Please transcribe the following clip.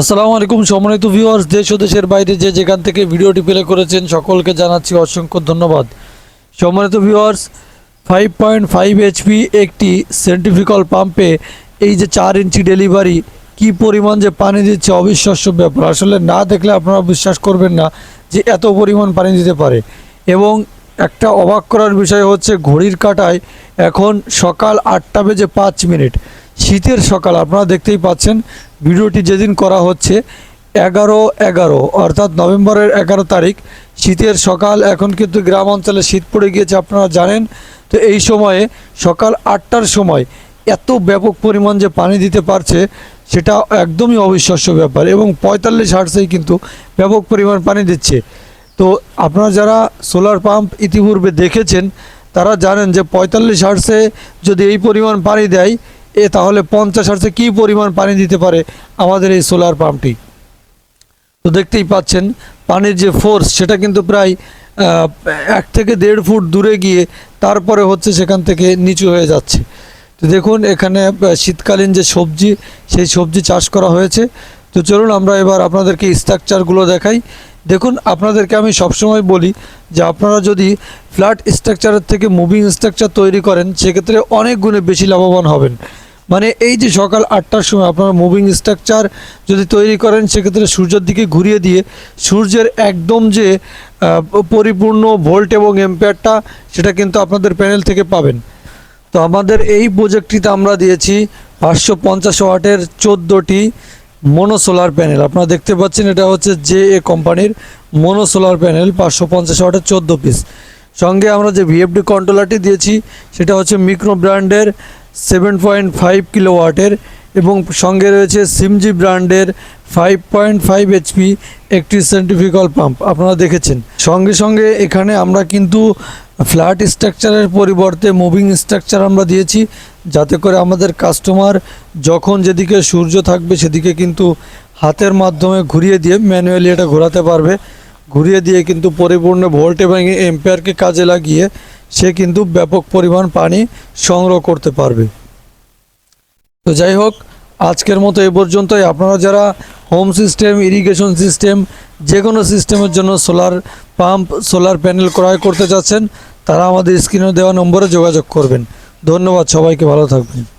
আসসালামু আলাইকুম, সম্মানিত ভিউয়ার্স দেশ ও দেশের বাইরে যে যেখান থেকে ভিডিওটি প্লে করেছেন, সকলকে জানাচ্ছি অসংখ্য ধন্যবাদ। সম্মানিত viewers five point five HP একটি সেন্ট্রিফিক্যাল পাম্পে এই যে চার ইঞ্চি ডেলিভারি কি পরিমাণ যে পানি দিচ্ছে, অবিশ্বাস্য ব্যাপার। আসলে না দেখলে আপনারা বিশ্বাস করবেন না যে এত পরিমাণ পানি দিতে পারে। এবং একটা অবাক করার বিষয় হচ্ছে, ঘড়ির কাটায় এখন সকাল আটটা বেজে পাঁচ মিনিট। শীতের সকাল, আপনারা দেখতেই পাচ্ছেন ভিডিওটি যেদিন করা হচ্ছে, এগারো এগারো, অর্থাৎ নভেম্বরের এগারো তারিখ, শীতের সকাল, এখন কিন্তু গ্রাম অঞ্চলে শীত পড়ে গিয়েছে, আপনারা জানেন। তো এই সময়ে সকাল আটটার সময় এত ব্যাপক পরিমাণ যে পানি দিতে পারছে, সেটা একদমই অবিশ্বাস্য ব্যাপার এবং পঁয়তাল্লিশ হার্সেই কিন্তু ব্যাপক পরিমাণ পানি দিচ্ছে। তো আপনারা যারা সোলার পাম্প ইতিপূর্বে দেখেছেন, তারা জানেন যে পঁয়তাল্লিশ হার্সে যদি এই পরিমাণ পানি দেয় এ তাহলে পঞ্চাশ হার্সে কী পরিমাণ পানি দিতে পারে আমাদের এই সোলার পাম্পটি? তো দেখতেই পাচ্ছেন, পানির যে ফোর্স সেটা কিন্তু প্রায় এক থেকে দেড় ফুট দূরে গিয়ে তারপরে হচ্ছে সেখান থেকে নিচু হয়ে যাচ্ছে। তো দেখুন, এখানে শীতকালীন যে সবজি, সেই সবজি চাষ করা হয়েছে। তো চলুন আমরা এবার আপনাদেরকে স্ট্রাকচারগুলো দেখাই। দেখুন, আপনাদেরকে আমি সবসময় বলি যে আপনারা যদি ফ্ল্যাট স্ট্রাকচারের থেকে মুভিং স্ট্রাকচার তৈরি করেন, সেক্ষেত্রে অনেক গুণে বেশি লাভবান হবেন। মানে এই যে সকাল আটটার সময় আপনারা মুভিং স্ট্রাকচার যদি তৈরি করেন, সেক্ষেত্রে সূর্যের দিকে ঘুরিয়ে দিয়ে সূর্যের একদম যে পরিপূর্ণ ভোল্ট এবং এম্পেয়ারটা সেটা কিন্তু আপনাদের প্যানেল থেকে পাবেন। তো আমাদের এই প্রজেক্টটিতে আমরা দিয়েছি পাঁচশো পঞ্চাশ ওয়াটের চোদ্দোটি মোনো সোলার প্যানেল আপনারা দেখতে পাচ্ছেন এটা হচ্ছে জে এ কোম্পানির মোনো সোলার প্যানেল পাঁচশো পঞ্চাশ ওয়াটের চোদ্দ পিস সঙ্গে আমরা যে ভিএফডি কন্ট্রোলারটি দিয়েছি, সেটা হচ্ছে মিক্রো ব্র্যান্ডের সেভেন পয়েন্ট ফাইভ কিলো ওয়াটের এবং সঙ্গে রয়েছে সিমজি ব্র্যান্ডের ফাইভ পয়েন্ট ফাইভ এইচপি একটি সেন্ট্রিফিক্যাল পাম্প আপনারা দেখেছেন। সঙ্গে সঙ্গে এখানে আমরা কিন্তু ফ্ল্যাট স্ট্রাকচারের পরিবর্তে মুভিং স্ট্রাকচার আমরা দিয়েছি, যাতে করে আমাদের কাস্টমার যখন যেদিকে সূর্য থাকবে সেদিকে কিন্তু হাতের মাধ্যমে ঘুরিয়ে দিয়ে ম্যানুয়ালি এটা ঘোরাতে পারবে। ঘুরিয়ে দিয়ে কিন্তু পরিপূর্ণ ভোল্ট এবং এম্পায়ারকে কাজে লাগিয়ে সে কিন্তু ব্যাপক পরিমাণ পানি সংগ্রহ করতে পারবে। তো যাই হোক, আজকের মতো এ পর্যন্তই। আপনারা যারা হোম সিস্টেম ইরিগেশন সিস্টেম যে কোনো সিস্টেমের জন্য সোলার পাম্প সোলার প্যানেল ক্রয় করতে চাচ্ছেন, তারা আমাদের স্ক্রিনে দেওয়া নম্বরে যোগাযোগ করবেন। ধন্যবাদ সবাইকে, ভালো থাকবেন।